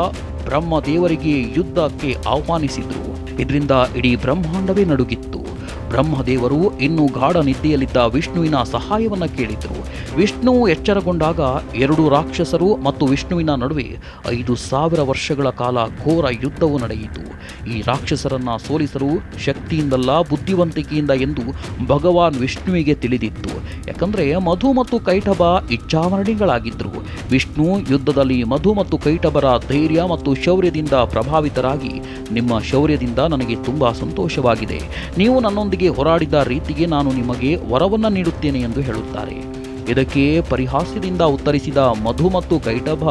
ಬ್ರಹ್ಮ ದೇವರಿಗೆ ಯುದ್ಧಕ್ಕೆ ಆಹ್ವಾನಿಸಿದ್ರು. ಇದರಿಂದ ಇಡೀ ಬ್ರಹ್ಮಾಂಡವೇ ನಡುಗಿತ್ತು. ಬ್ರಹ್ಮದೇವರು ಇನ್ನು ಗಾಢ ನಿದ್ದೆಯಲ್ಲಿದ್ದ ವಿಷ್ಣುವಿನ ಸಹಾಯವನ್ನು ಕೇಳಿದರು. ವಿಷ್ಣು ಎಚ್ಚರಗೊಂಡಾಗ ಎರಡು ರಾಕ್ಷಸರು ಮತ್ತು ವಿಷ್ಣುವಿನ ನಡುವೆ ಐದು ಸಾವಿರ ವರ್ಷಗಳ ಕಾಲ ಘೋರ ಯುದ್ಧವು ನಡೆಯಿತು. ಈ ರಾಕ್ಷಸರನ್ನ ಸೋಲಿಸಲು ಶಕ್ತಿಯಿಂದಲ್ಲ ಬುದ್ಧಿವಂತಿಕೆಯಿಂದ ಎಂದು ಭಗವಾನ್ ವಿಷ್ಣುವಿಗೆ ತಿಳಿದಿತ್ತು. ಯಾಕಂದ್ರೆ ಮಧು ಮತ್ತು ಕೈಟಭ ಇಚ್ಛಾಮರಣಿಗಳಾಗಿದ್ದರು ವಿಷ್ಣು ಯುದ್ಧದಲ್ಲಿ ಮಧು ಮತ್ತು ಕೈಟಬರ ಧೈರ್ಯ ಮತ್ತು ಶೌರ್ಯದಿಂದ ಪ್ರಭಾವಿತರಾಗಿ. ನಿಮ್ಮ ಶೌರ್ಯದಿಂದ ನನಗೆ ತುಂಬ ಸಂತೋಷವಾಗಿದೆ. ನೀವು ನನ್ನೊಂದಿಗೆ ಹೋರಾಡಿದ ರೀತಿಗೆ ನಾನು ನಿಮಗೆ ವರವನ್ನು ನೀಡುತ್ತೇನೆ ಎಂದು ಹೇಳುತ್ತಾರೆ. ಇದಕ್ಕೆ ಪರಿಹಾಸ್ಯದಿಂದ ಉತ್ತರಿಸಿದ ಮಧು ಮತ್ತು ಕೈಟಭ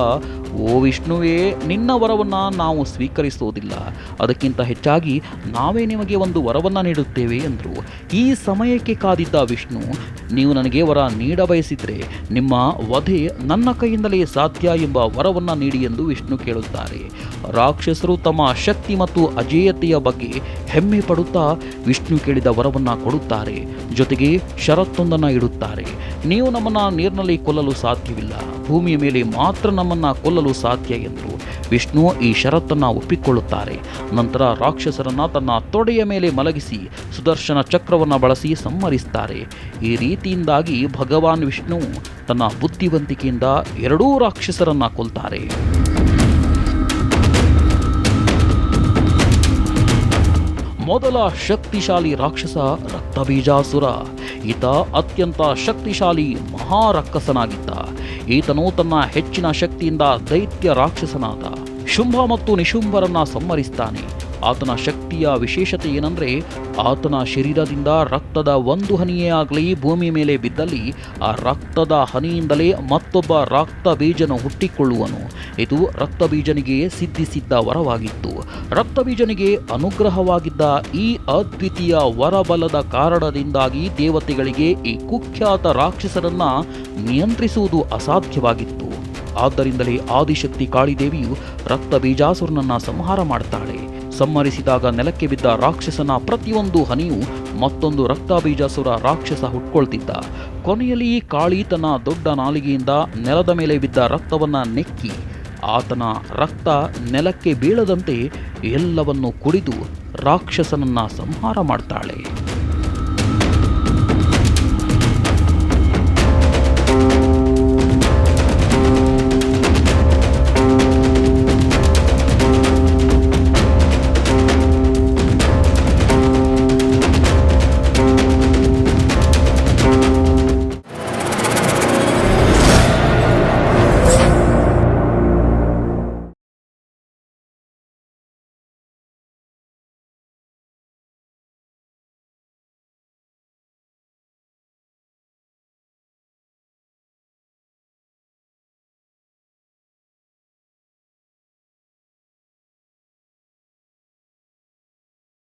ಓ ವಿಷ್ಣುವೇ, ನಿನ್ನ ವರವನ್ನು ನಾವು ಸ್ವೀಕರಿಸುವುದಿಲ್ಲ ಅದಕ್ಕಿಂತ ಹೆಚ್ಚಾಗಿ ನಾವೇ ನಿಮಗೆ ಒಂದು ವರವನ್ನು ನೀಡುತ್ತೇವೆ ಎಂದರು ಈ ಸಮಯಕ್ಕೆ ಕಾದಿದ್ದ ವಿಷ್ಣು, ನೀವು ನನಗೆ ವರ ನೀಡ ಬಯಸಿದರೆ ನಿಮ್ಮ ವಧೆ ನನ್ನ ಕೈಯಿಂದಲೇ ಸಾಧ್ಯ ಎಂಬ ವರವನ್ನು ನೀಡಿ ಎಂದು ವಿಷ್ಣು ಕೇಳುತ್ತಾರೆ. ರಾಕ್ಷಸರು ತಮ್ಮ ಶಕ್ತಿ ಮತ್ತು ಅಜೇಯತೆಯ ಬಗ್ಗೆ ಹೆಮ್ಮೆ ಪಡುತ್ತಾ ವಿಷ್ಣು ಕೇಳಿದ ವರವನ್ನು ಕೊಡುತ್ತಾರೆ. ಜೊತೆಗೆ ಷರತ್ತೊಂದನ್ನು ಇಡುತ್ತಾರೆ. ನೀವು ನಮ್ಮನ್ನು ನೀರಿನಲ್ಲಿ ಕೊಲ್ಲಲು ಸಾಧ್ಯವಿಲ್ಲ. ಭೂಮಿಯ ಮೇಲೆ ಮಾತ್ರ ನಮ್ಮನ್ನು ಕೊಲ್ಲಲು ಸಾಧ್ಯ ಎಂದರು ವಿಷ್ಣು ಈ ಷರತ್ತನ್ನು ಒಪ್ಪಿಕೊಳ್ಳುತ್ತಾರೆ. ನಂತರ ರಾಕ್ಷಸರನ್ನು ತನ್ನ ತೊಡೆಯ ಮೇಲೆ ಮಲಗಿಸಿ ಸುದರ್ಶನ ಚಕ್ರವನ್ನು ಬಳಸಿ ಸಂಹರಿಸ್ತಾರೆ. ಈ ರೀತಿಯಿಂದಾಗಿ ಭಗವಾನ್ ವಿಷ್ಣು ತನ್ನ ಬುದ್ಧಿವಂತಿಕೆಯಿಂದ ಎರಡೂ ರಾಕ್ಷಸರನ್ನು ಕೊಲ್ತಾರೆ. ಮೊದಲ ಶಕ್ತಿಶಾಲಿ ರಾಕ್ಷಸ ರಕ್ತಬೀಜಾಸುರ. ಈತ ಅತ್ಯಂತ ಶಕ್ತಿಶಾಲಿ ಮಹಾರಕ್ಕಸನಾಗಿದ್ದ ಈತನು ತನ್ನ ಹೆಚ್ಚಿನ ಶಕ್ತಿಯಿಂದ ದೈತ್ಯ ರಾಕ್ಷಸನಾದ. ಶುಂಭ ಮತ್ತು ನಿಶುಂಭರನ್ನ ಸಂಹರಿಸ್ತಾನೆ. ಆತನ ಶಕ್ತಿಯ ವಿಶೇಷತೆ ಏನಂದರೆ, ಆತನ ಶರೀರದಿಂದ ರಕ್ತದ ಒಂದು ಹನಿಯೇ ಆಗಲಿ ಭೂಮಿ ಮೇಲೆ ಬಿದ್ದಲ್ಲಿ ಆ ರಕ್ತದ ಹನಿಯಿಂದಲೇ ಮತ್ತೊಬ್ಬ ರಕ್ತ ಬೀಜನು ಹುಟ್ಟಿಕೊಳ್ಳುವನು. ಇದು ರಕ್ತ ಬೀಜನಿಗೆ ಸಿದ್ಧಿಸಿದ್ದ ವರವಾಗಿತ್ತು. ರಕ್ತ ಬೀಜನಿಗೆ ಅನುಗ್ರಹವಾಗಿದ್ದ ಈ ಅದ್ವಿತೀಯ ವರಬಲದ ಕಾರಣದಿಂದಾಗಿ ದೇವತೆಗಳಿಗೆ ಈ ಕುಖ್ಯಾತ ರಾಕ್ಷಸರನ್ನ ನಿಯಂತ್ರಿಸುವುದು ಅಸಾಧ್ಯವಾಗಿತ್ತು. ಆದ್ದರಿಂದಲೇ ಆದಿಶಕ್ತಿ ಕಾಳಿದೇವಿಯು ರಕ್ತ ಬೀಜಾಸುರನನ್ನ ಸಂಹಾರ ಮಾಡ್ತಾಳೆ. ಸಂಹರಿಸಿದಾಗ ನೆಲಕ್ಕೆ ಬಿದ್ದ ರಾಕ್ಷಸನ ಪ್ರತಿಯೊಂದು ಹನಿಯು ಮತ್ತೊಂದು ರಕ್ತಬೀಜಾಸುರ ರಾಕ್ಷಸ ಹುಟ್ಕೊಳ್ತಿದ್ದ. ಕೊನೆಯಲ್ಲಿ ಕಾಳಿ ತನ್ನ ದೊಡ್ಡ ನಾಲಿಗೆಯಿಂದ ನೆಲದ ಮೇಲೆ ಬಿದ್ದ ರಕ್ತವನ್ನು ನೆಕ್ಕಿ, ಆತನ ರಕ್ತ ನೆಲಕ್ಕೆ ಬೀಳದಂತೆ ಎಲ್ಲವನ್ನು ಕುಡಿದು ರಾಕ್ಷಸನನ್ನ ಸಂಹಾರ ಮಾಡ್ತಾಳೆ.